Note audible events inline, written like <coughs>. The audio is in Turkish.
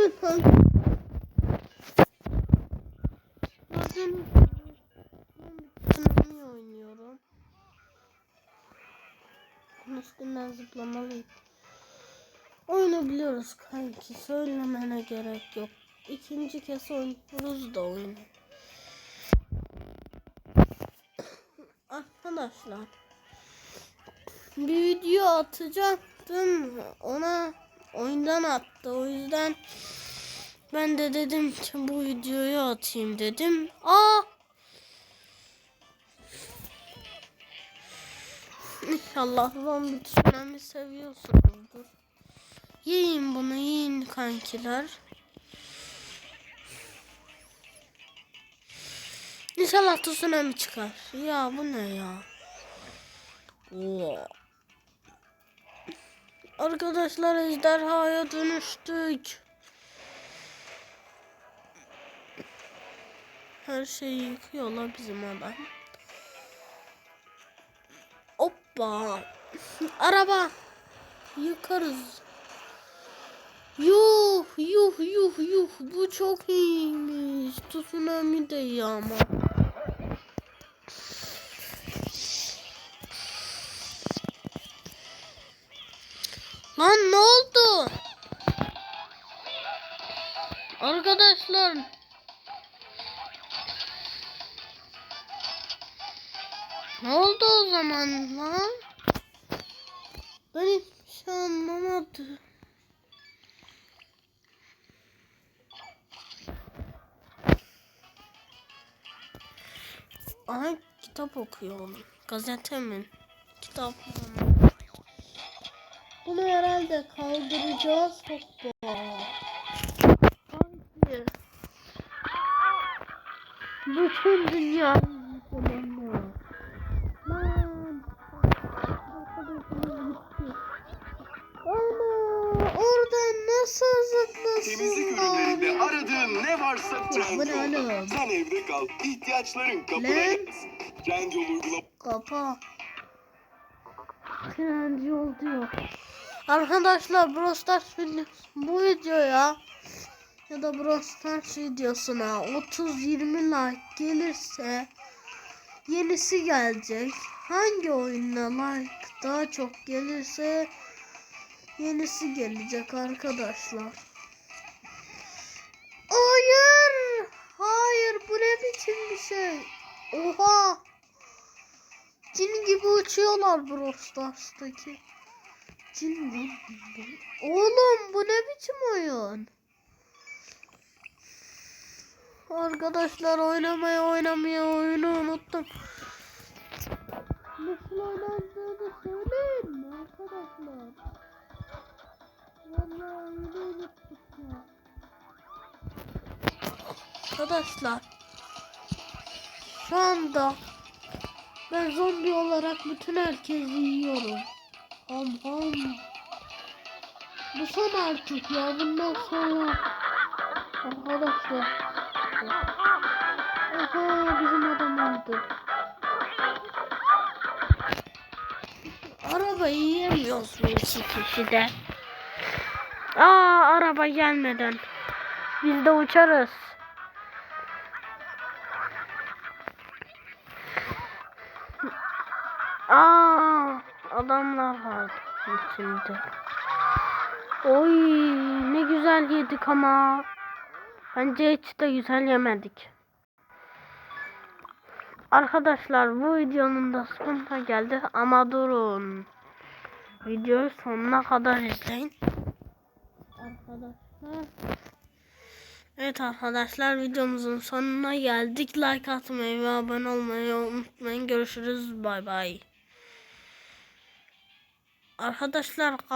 gibi ben niye oynuyorum? Üstünden zıplamalıyım. Oyunu biliyoruz kanki. Söylemene gerek yok. İkinci kez oynuyoruz da oyunu. <coughs> Arkadaşlar. Bir video atacaktım. Ona oyundan attı. O yüzden ben de dedim ki bu videoyu atayım dedim. Aa! İnşallah zombi tsunami seviyorsunuzdur. Yiyin bunu yiyin kankiler. İnşallah tsunami çıkar. Ya bu ne ya? Oo. Arkadaşlar ejderhaya dönüştük. Her şeyi yıkıyorlar bizim adam. Hoppa. <laughs> Araba. Yıkarız. Yuh yuh yuh yuh. Bu çok iyiymiş. Tsunami de iyi Lan ne oldu? Arkadaşlar. Ne oldu o zaman lan? Ben hiçbir şey anlamadım. Aha kitap okuyorum. Gazete mi? Kitap mı? Bunu herhalde kaldıracağız. Hoppa. Hangi? Bütün dünya yıkılanıyor. Lan. Ana oradan nasıl Temizlik zıplasın ürünlerinde aradığın ne varsa Trendyol'da. oğlum? Sen evde kal. İhtiyaçların kapına Lan. gelsin. Trendyol uygulama. Kapa. Trendy yol diyor. Arkadaşlar Brawl Stars videosu bu videoya ya da Brawl Stars videosuna 30-20 like gelirse yenisi gelecek. Hangi oyuna like daha çok gelirse yenisi gelecek arkadaşlar. Hayır! Hayır bu ne biçim bir şey? Oha! Gibi uçuyorlar Brawl Stars'taki. Cin bu? Oğlum bu ne biçim oyun? Arkadaşlar oynamayı oynamaya oyunu unuttum. Nasıl oynandığını söyleyin mi arkadaşlar? Vallahi oyunu unuttuk ya. Arkadaşlar şu anda ben zombi olarak bütün herkesi yiyorum. Ham ham. Bu son artık ya bundan sonra. Arkadaşlar. Aha bizim adam öldü. Arabayı yiyemiyoruz bu iki kişide. Aa araba gelmeden. Biz de uçarız. Aa, adamlar var içinde. Oy, ne güzel yedik ama. Bence hiç de güzel yemedik. Arkadaşlar bu videonun da sonuna geldi ama durun. Videoyu sonuna kadar izleyin. Arkadaşlar. Evet arkadaşlar videomuzun sonuna geldik. Like atmayı ve abone olmayı unutmayın. Görüşürüz. Bay bay. Arkadaşlar kap